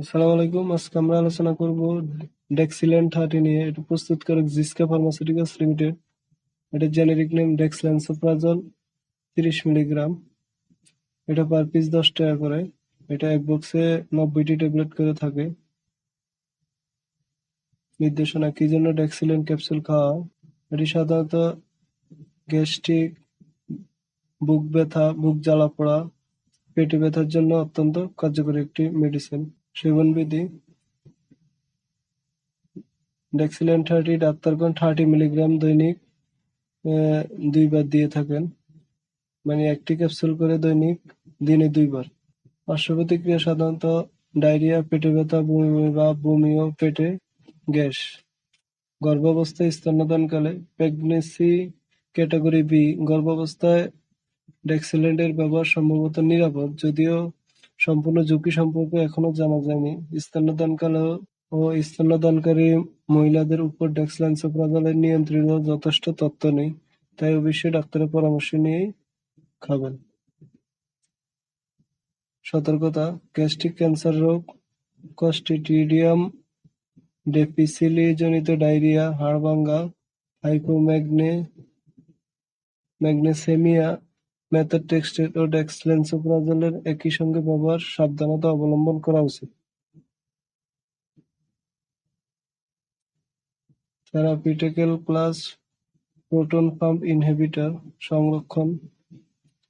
আসসালামু আলাইকুম। আজকে আমরা আলোচনা করব ডেক্সিলেন থার্টি নিয়ে। এটা প্রস্তুতকারক জিসকা ফার্মাসিউটিক্যালস লিমিটেড এটার জেনেরিক নেম ডেক্সল্যান্সোপ্রাজল তিরিশ মিলিগ্রাম। এটা পার পিস দশ টাকা করে। এটা এক বক্সে নব্বইটি ট্যাবলেট করে থাকে। নির্দেশনা, কি জন্য ডেক্সিলেন ক্যাপসুল খাওয়া? এটি সাধারণত গ্যাস্ট্রিক বুক ব্যথা, বুক জ্বালা পোড়া, পেটে ব্যথার জন্য অত্যন্ত কার্যকরী একটি মেডিসিন সেবন বিধি ডেক্সিলেন থার্টি ডাক্তারগণ থার্টি মিলিগ্রাম দৈনিক দুইবার দিয়ে থাকেন। মানে একটি ক্যাপসুল করে দৈনিক, দিনে দুইবার। পার্শ্ব প্রতিক্রিয়া সাধারণত ডায়রিয়া, পেটে ব্যথা, বমি বমি বা বমি ও পেটে গ্যাস। গর্ভাবস্থায় স্তন্যদানকালে প্রেগনেন্সি ক্যাটাগরি বি গর্ভাবস্থায় ডেক্সিলেন্টের ব্যবহার সম্ভবত নিরাপদ, যদিও সম্পূর্ণ ঝুঁকি সম্পর্কে এখনও জানা যায়নি। স্তন্যদানকালে ও স্তন্যদানকারী মহিলাদের উপর ডেক্সল্যান্সোপ্রাজলের নিয়ন্ত্রিত যথেষ্ট তথ্য নেই, তাই অবশ্যই ডাক্তারের পরামর্শ নিয়েই খাবেন। সতর্কতা, গ্যাস্ট্রিক ক্যান্সার রোগ, কস্টিটিডিয়াম ডেফিসিলি জনিত ডায়রিয়া হাড়ভাঙ্গা হাইপোম্যাগনে ম্যাগনেসেমিয়া মেথোট্রেক্সটেট ও ডেক্সলেন্সোপ্রাজলের একই সঙ্গে ব্যবহার সাবধানতা অবলম্বন করা উচিত। Therapeutical class proton pump inhibitor সংরক্ষণ।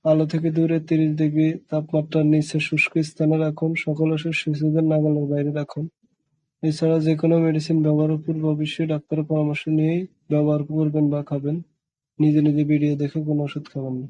আলো থেকে দূরে তিরিশ ডিগ্রি তাপমাত্রার নিচে শুষ্ক স্থানে রাখুন। সকল ওষুধ শিশুদের নাগালের বাইরে রাখুন। এছাড়া যে কোনো মেডিসিন ব্যবহারের পূর্বে অবশ্যই ডাক্তারের পরামর্শ নিয়েই ব্যবহার করবেন বা খাবেন। নিজে নিজে ভিডিও দেখে কোনো ওষুধ খাবেন না।